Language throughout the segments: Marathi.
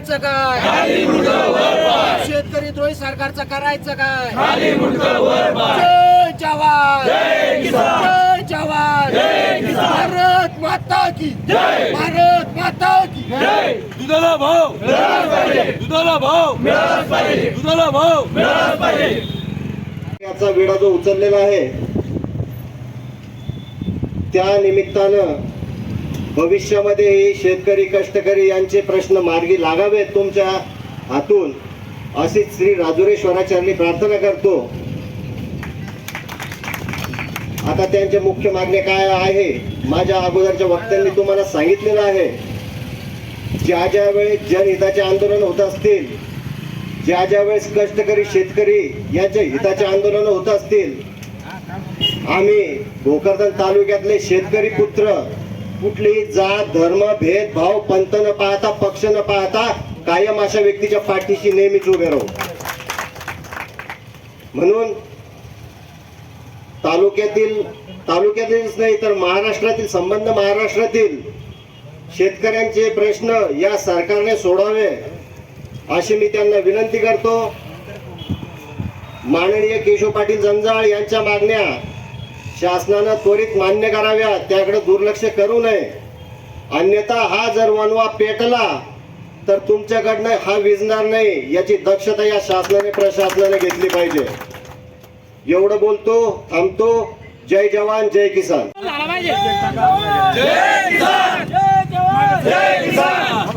करायचं काय? शेतकरी द्रोही सरकारचं करायचं काय? जय जवान. जय जवान. भारत माता की. भारत माता की. दुधाला भाव. दुधाला भाव. दुधाला भाव. याचा विडा जो उचललेला आहे त्या निमित्तानं भविष्यामध्ये ही शेतकरी कष्टकरी यांचे प्रश्न मार्गी लागावेत तुमच्या हातून अशी श्री राजुरेश्वराचरणी प्रार्थना करतो. आता त्यांचे मुख्य मागणे काय आहे? माझ्या अगोदरच्या वक्त्यांनी तुम्हाला सांगितलेलं आहे. ज्या ज्या वेळेस जनहिताचे आंदोलन होत असतील ज्या ज्या वेळेस कष्टकरी शेतकरी यांच्या हिताचे आंदोलन होत असतील आम्ही भोकरदन तालुक्यातले शेतकरी पुत्र कुठलीही जात धर्म भेदभाव पंत न पाहता पक्ष न पाहता कायम अशा व्यक्तीच्या पाठीशी नेहमीच उभे राहू. म्हणून तालुक्यातील तालुक्यातीलच नाही तर महाराष्ट्रातील संबंध महाराष्ट्रातील शेतकऱ्यांचे प्रश्न या सरकारने सोडावे अशी मी त्यांना विनंती करतो. माननीय केशव पाटील जंजाळ यांच्या मागण्या शासनानं त्वरित मान्य कराव्या त्याकडे दुर्लक्ष करू नये अन्यथा हा जर वनवा पेटला तर तुमच्याकडनं हा विजणार नाही याची दक्षता या शासनाने प्रशासनाने घेतली पाहिजे एवढं बोलतो थांबतो जय जवान जय किसान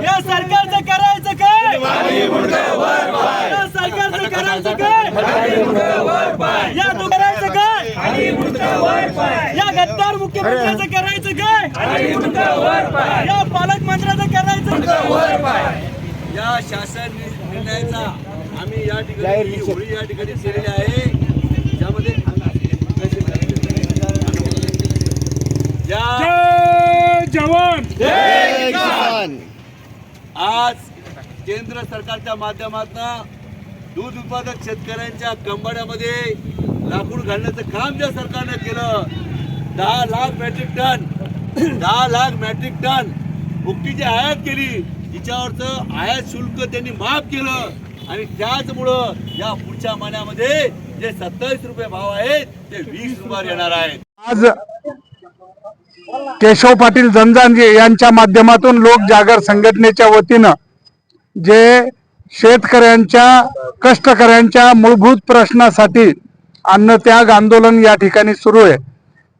या सरकारचं करायचं काय या तू करायचं काय या मुख्यमंत्र्याचं करायचं काय? या पालकमंत्र्याचं करायचं या शासन निर्णयाचा आम्ही या ठिकाणी होळी या ठिकाणी केलेली आहे. ज्यामध्ये या जवान! आज केंद्र सरकारच्या माध्यमातून दूध उत्पादक शेतकऱ्यांच्या कंबाड्यामध्ये लाकूड घालण्याचं काम ज्या सरकारनं केलं दहा लाख मॅट्रिक टन दहा लाख मॅट्रिक टन भुकटीची आयात केली तिच्यावरचं आयात शुल्क त्यांनी माफ केलं. आणि त्याचमुळं या पुढच्या महिन्यामध्ये जे सत्तावीस रुपये भाव आहेत ते वीस रुपयावर येणार आहेत. आज केशव पाटील जंजांगे यांच्या माध्यमातून लोक जागर संघटनेच्या वतीनं जे शेतकऱ्यांच्या कष्टकऱ्यांच्या मूलभूत प्रश्नासाठी अन्नत्याग आंदोलन या ठिकाणी सुरू आहे.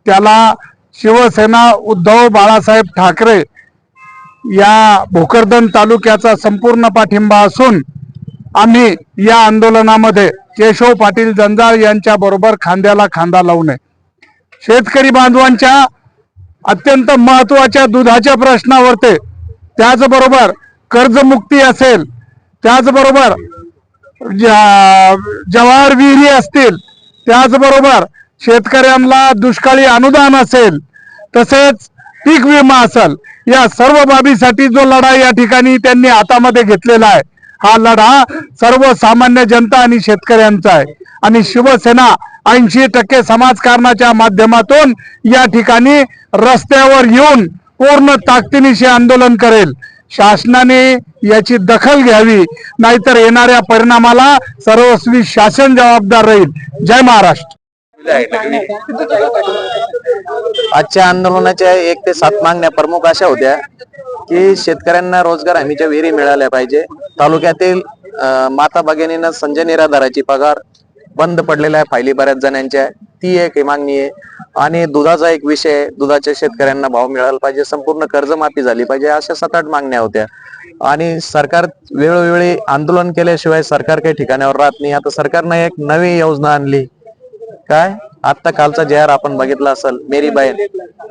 त्याला शिवसेना उद्धव बाळासाहेब ठाकरे या भोकरदन तालुक्याचा संपूर्ण पाठिंबा असून आम्ही या आंदोलनामध्ये केशव पाटील जंजाळ यांच्या बरोबर खांद्याला खांदा लावू नये. शेतकरी बांधवांच्या अत्यंत महत्त्वाच्या दुधाच्या प्रश्नावरते त्याचबरोबर कर्जमुक्ती असेल त्याचबरोबर जवाहर विहिरी असतील त्याचबरोबर शेतकऱ्यांना दुष्काळी अनुदान असेल तसेच पीक विमा असेल या सर्व बाबीसाठी जो लढा या ठिकाणी त्यांनी हातामध्ये घेतलेला आहे हा लढा सर्वसामान्य जनता आणि शेतकऱ्यांचा आहे. आणि शिवसेना ऐंशी टक्के समाजकारणाच्या माध्यमातून या ठिकाणी रस्त्यावर येऊन पूर्ण ताकदीनिशी आंदोलन करेल. शासनाने याची दखल घ्यावी नाहीतर येणाऱ्या परिणामाला सर्वस्वी शासन जबाबदार राहील. जय महाराष्ट्र. आजच्या आंदोलनाच्या एक ते सात मागण्या प्रमुख अशा होत्या की शेतकऱ्यांना रोजगार हमीच्या विहिरी मिळाल्या पाहिजे. तालुक्यातील माता भगिनींना संजय निराधाराची पगार बंद पडलेल्या आहे फायली बऱ्याच जणांच्या ती एक मागणी आहे. आणि दुधाचा एक विषय दुधाच्या शेतकऱ्यांना भाव मिळाला पाहिजे संपूर्ण कर्जमाफी झाली पाहिजे अशा सात आठ मागण्या होत्या. आणि सरकार वेळोवेळी आंदोलन केल्याशिवाय सरकार काही ठिकाणावर राहत नाही. आता सरकारनं एक नवी योजना आणली. काय? आता कालचा जे आर आपण बघितला असेल मेरी बहीण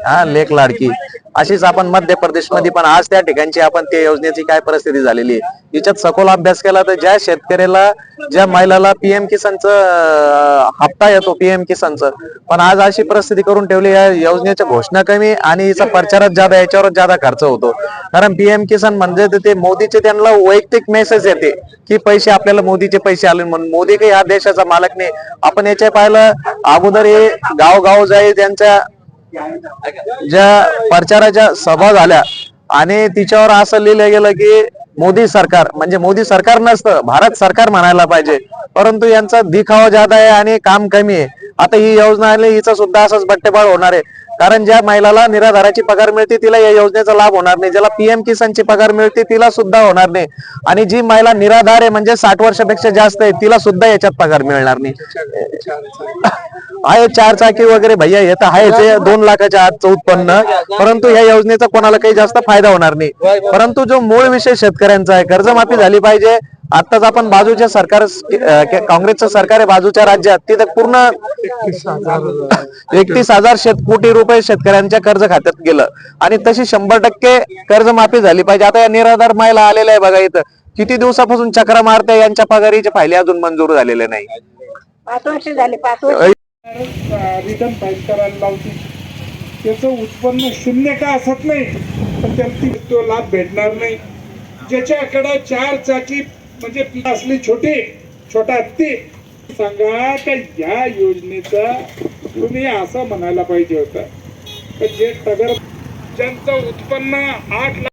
हा लेख लाडकी. अशीच आपण मध्य प्रदेशमध्ये पण आज त्या ठिकाणची आपण त्या योजनेची काय परिस्थिती झालेली आहे. याच्यात सखोल अभ्यास केला तर ज्या शेतकऱ्याला ज्या महिलाला पीएम किसानचं हप्ता येतो पीएम किसानचं पण आज अशी परिस्थिती करून ठेवली या योजनेच्या घोषणा कमी आणि याचा प्रचारच ज्यादा याच्यावरच ज्यादा खर्च होतो. कारण पीएम किसान म्हणजे ते- मोदीचे त्यांना वैयक्तिक मेसेज येते की पैसे आपल्याला मोदीचे पैसे आले म्हणून. मोदी काही या देशाचा मालक नाही. आपण याच्या पाहिलं अगोदर हे गावगाव जाई त्यांच्या ज्या प्रचाराच्या सभा झाल्या आणि तिच्यावर असं लिहिलं गेलं की मोदी सरकार म्हणजे मोदी सरकार नसतं भारत सरकार म्हणायला पाहिजे. परंतु यांचा दिखावा जादा आहे आणि काम कमी आहे. आता ही योजना आली हिचा सुद्धा असंच बट्टेबाळ होणार आहे. कारण ज्या महिलाला निराधाराची पगार मिळते तिला या योजनेचा लाभ होणार नाही. ज्याला पीएम किसानची पगार मिळते तिला सुद्धा होणार नाही. आणि जी महिला निराधार आहे म्हणजे साठ वर्षापेक्षा जास्त आहे तिला सुद्धा याच्यात पगार मिळणार नाही. आहे चार चाकी वगैरे भैया येत तर आहेच दोन लाखाच्या आजचं उत्पन्न. परंतु या योजनेचा कोणाला काही जास्त फायदा होणार नाही. परंतु जो मूळ विषय शेतकऱ्यांचा आहे कर्जमाफी झाली पाहिजे. आताच आपण बाजूच्या सरकार काँग्रेसचं सरकार आहे बाजूच्या राज्यात तिथे पूर्ण एकतीस हजार शेत कोटी रुपये शेतकऱ्यांच्या कर्ज खात्यात गेलं. आणि तशी शंभर टक्के कर्जमाफी झाली पाहिजे. आता या निराधार महिला आलेल्या आहे बघा इथं. किती दिवसापासून चक्र मारते यांच्या पगारीचे फायले अजून मंजूर झालेले नाही. पाच वर्ष झाले पाच वर्ष. रिटर्न फाईल करायला लावते. त्याचं उत्पन्न शून्य का असत नाही पण त्याला तो लाभ भेटणार नाही. ज्याच्याकडे चार चाकी म्हणजे असली छोटी छोटा हत्ती सांगा का या योजनेचा तुम्ही असं म्हणायला पाहिजे होता? जे तगर ज्यांचं उत्पन्न आठ लाख